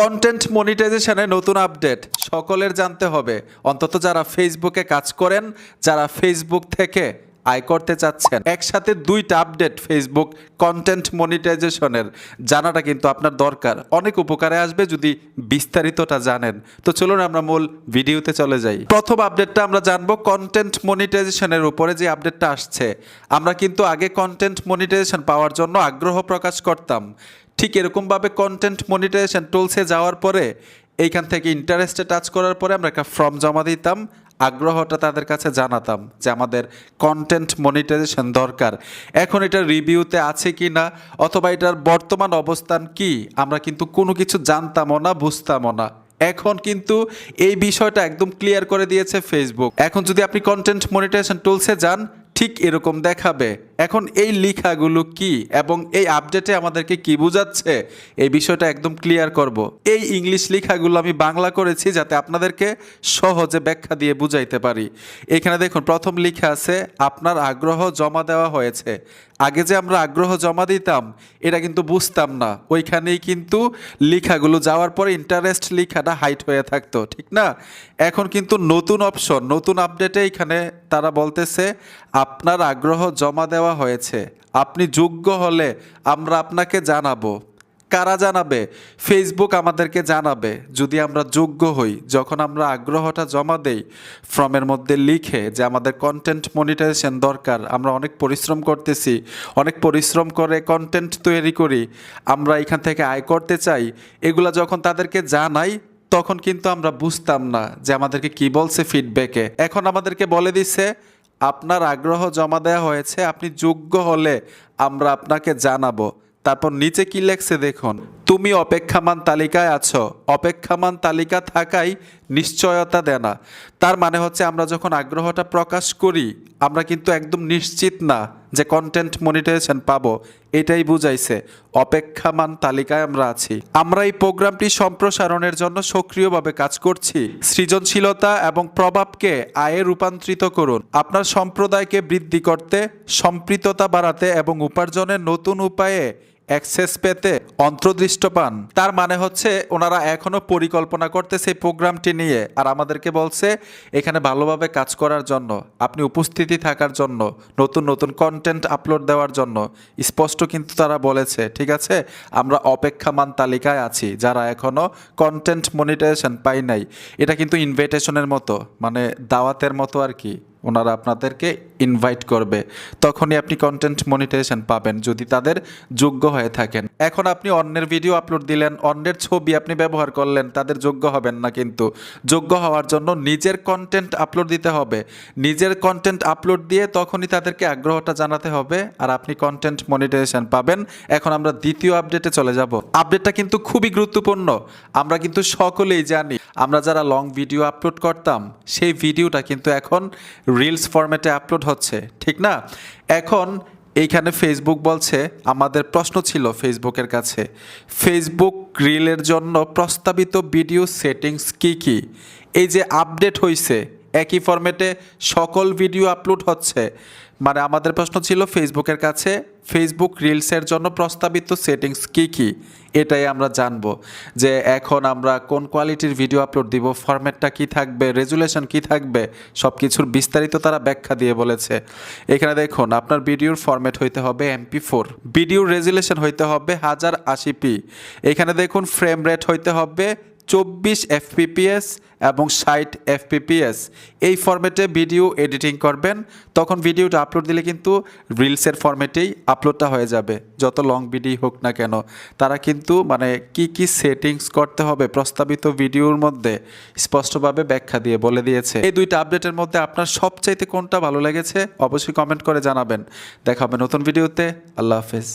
Content মনিটাইজেশনের নতুন update সকলের জানতে হবে। অন্তত যারা ফেসবুকে কাজ করেন, যারা ফেসবুক থেকে আয় করতে চাচ্ছেন, একসাথে দুইটা আপডেট ফেসবুক কন্টেন্ট মনিটাইজেশনের জানাটা কিন্তু আপনার দরকার। অনেক উপকারে আসবে যদি বিস্তারিতটা জানেন। তো চলুন আমরা মূল ভিডিওতে চলে যাই। প্রথম আপডেটটা আমরা জানব কন্টেন্ট মনিটাইজেশনের উপরে যে আপডেটটা আসছে। আমরা কিন্তু আগে কন্টেন্ট মনিটাইজেশন পাওয়ার জন্য আগ্রহ প্রকাশ করতাম। ঠিক এরকমভাবে কন্টেন্ট মনিটাইজেশন টুলসে যাওয়ার পরে, এইখান থেকে ইন্টারেস্টে টাচ করার পরে আমরা একটা ফর্ম জমা দিতাম, আগ্রহটা তাদের কাছে জানাতাম যে আমাদের কন্টেন্ট মনিটাইজেশন দরকার। এখন এটা রিভিউতে আছে কি না, অথবা এটার বর্তমান অবস্থান কি, আমরা কিন্তু কোনো কিছু জানতামও না, বুঝতামও না। এখন কিন্তু এই বিষয়টা একদম ক্লিয়ার করে দিয়েছে ফেসবুক এখন যদি আপনি কন্টেন্ট মনিটাইজেশন টুলসে যান ঠিক এরকম দেখাবে। এখন এই লেখাগুলো কি এবং এই আপডেটে আমাদেরকে কি বোঝাচ্ছে, এই বিষয়টা একদম ক্লিয়ার করব। এই ইংলিশ লেখাগুলো আমি বাংলা করেছি যাতে আপনাদেরকে সহজে ব্যাখ্যা দিয়ে বুঝাইতে পারি। এখানে দেখুন, প্রথম লেখা আছে, আপনার আগ্রহ জমা দেওয়া হয়েছে। আগে যে আমরা আগ্রহ জমা দিতাম, এটা কিন্তু বুঝতাম না। ওইখানেই কিন্তু লেখাগুলো যাওয়ার পরে ইন্টারেস্ট লেখাটা হাইট হয়ে থাকতো, ঠিক না? এখন কিন্তু নতুন অপশন নতুন আপডেটে এখানে তারা বলতেছে, আপনার আগ্রহ জমা দেওয়া হয়েছে। আপনি যোগ্য হলে আমরা আপনাকে জানাব। কারা জানাবে? ফেসবুক আমাদেরকে জানাবে। যদি আমরা যোগ্য হই, যখন আমরা আগ্রহটা জমা দেই, ফর্মের মধ্যে লিখে যে আমাদের কন্টেন্ট মনিটাইজেশন দরকার, আমরা অনেক পরিশ্রম করতেছি, অনেক পরিশ্রম করে কন্টেন্ট তৈরি করি, আমরা এখান থেকে আয় করতে চাই, এগুলা যখন তাদেরকে জানাই, তখন কিন্তু আমরা বুঝতাম না যে আমাদেরকে কি বলছে ফিডব্যাকে এখন আমাদেরকে বলে দিছে, আপনার আগ্রহ জমা দেওয়া হয়েছে, আপনি যোগ্য হলে আমরা আপনাকে জানাব। তারপর নিচে কি লেখছে দেখুন, তুমি অপেক্ষামান তালিকায় আছো, অপেক্ষামান তালিকা থাকাই নিশ্চয়তা দেয় না তার মানে হচ্ছে আমরা যখন আগ্রহটা প্রকাশ করি, আমরা কিন্তু একদম নিশ্চিত না যে কন্টেন্ট মনিটাইজেশন পাবো। এটাই বুঝাইছে, অপেক্ষামান তালিকায় আমরা আছি। আমরা এই প্রোগ্রামটি সম্প্রসারণের জন্য সক্রিয়ভাবে কাজ করছি। সৃজনশীলতা এবং প্রভাবকে আয়ে রূপান্তরিত করুন। আপনার সম্প্রদায়কে বৃদ্ধি করতে সম্পৃক্ততা বাড়াতে এবং উপার্জনের নতুন উপায়ে অ্যাক্সেস পেতে অন্তর্দৃষ্ট পান। তার মানে হচ্ছে ওনারা এখনও পরিকল্পনা করতে সেই প্রোগ্রামটি নিয়ে। আর আমাদেরকে বলছে, এখানে ভালোভাবে কাজ করার জন্য, আপনি উপস্থিতি থাকার জন্য, নতুন নতুন কন্টেন্ট আপলোড দেওয়ার জন্য। স্পষ্ট কিন্তু তারা বলেছে, ঠিক আছে, আমরা অপেক্ষামান তালিকায় আছি, যারা এখনও কন্টেন্ট মনিটাইজেশন পাই নাই। এটা কিন্তু ইনভাইটেশনের মতো মানে দাওয়াতের মতো আর কি। ওনারা আপনাদেরকে ইনভাইট করবে। তখনই আপনি কন্টেন্ট মনিটাইজেশন পাবেন, যদি তাদের যোগ্য হয়ে থাকেন। এখন আপনি অন্যের ভিডিও আপলোড দিলেন, অন্যের ছবি আপনি ব্যবহার করলেন, তাদের যোগ্য হবেন না কিন্তু। যোগ্য হওয়ার জন্য নিজের কন্টেন্ট আপলোড দিতে হবে। নিজের কন্টেন্ট আপলোড দিয়ে তখনই তাদেরকে আগ্রহটা জানাতে হবে, আর আপনি কন্টেন্ট মনিটাইজেশন পাবেন। এখন আমরা দ্বিতীয় আপডেটে চলে যাব। আপডেটটা কিন্তু খুবই গুরুত্বপূর্ণ। আমরা কিন্তু সকলেই জানি, আমরা যারা লং ভিডিও আপলোড করতাম, সেই ভিডিওটা কিন্তু এখন রিলস ফরম্যাটে আপলোড হচ্ছে, ঠিক না? এখন এইখানে ফেসবুক বলছে, আমাদের প্রশ্ন ছিল ফেসবুকের কাছে ফেসবুক রিলের জন্য প্রস্তাবিত ভিডিও সেটিংস কি কি? এই যে আপডেট হয়েছে একই ফরম্যাটে সকল ভিডিও আপলোড হচ্ছে। মানে আমাদের প্রশ্ন ছিল ফেসবুকের কাছে, ফেসবুক রিলসের জন্য প্রস্তাবিত সেটিংস কি কি? এটাই আমরা জানব। যে এখন আমরা কোন কোয়ালিটির ভিডিও আপলোড দিব, ফরম্যাটটা কি থাকবে, রেজুলেশন কি থাকবে সব কিছুর বিস্তারিত তারা ব্যাখ্যা দিয়ে বলেছে। এখানে দেখুন, আপনার ভিডিওর ফরম্যাট হইতে হবে এমপি ফোর, ভিডিওর রেজুলেশন হইতে হবে হাজার আশি পি। এখানে দেখুন, ফ্রেম রেট হইতে হবে চব্বিশ এফপিপিএস এবং ষাট এফপিপিএস এই ফরম্যাটে ভিডিও এডিটিং করবেন। তখন ভিডিওটা আপলোড দিলে কিন্তু রিলসের ফরম্যাটেই আপলোডটা হয়ে যাবে। যত লং ভিডিও হোক না কেন। তারা কিন্তু মানে কি কি সেটিংস করতে হবে প্রস্তাবিত ভিডিওর মধ্যে স্পষ্টভাবে ব্যাখ্যা দিয়ে বলে দিয়েছে। এই দুইটা আপডেটের মধ্যে আপনার সবচাইতে কোনটা ভালো লেগেছে অবশ্যই কমেন্ট করে জানাবেন। দেখা হবে নতুন ভিডিওতে আল্লাহ হাফেজ।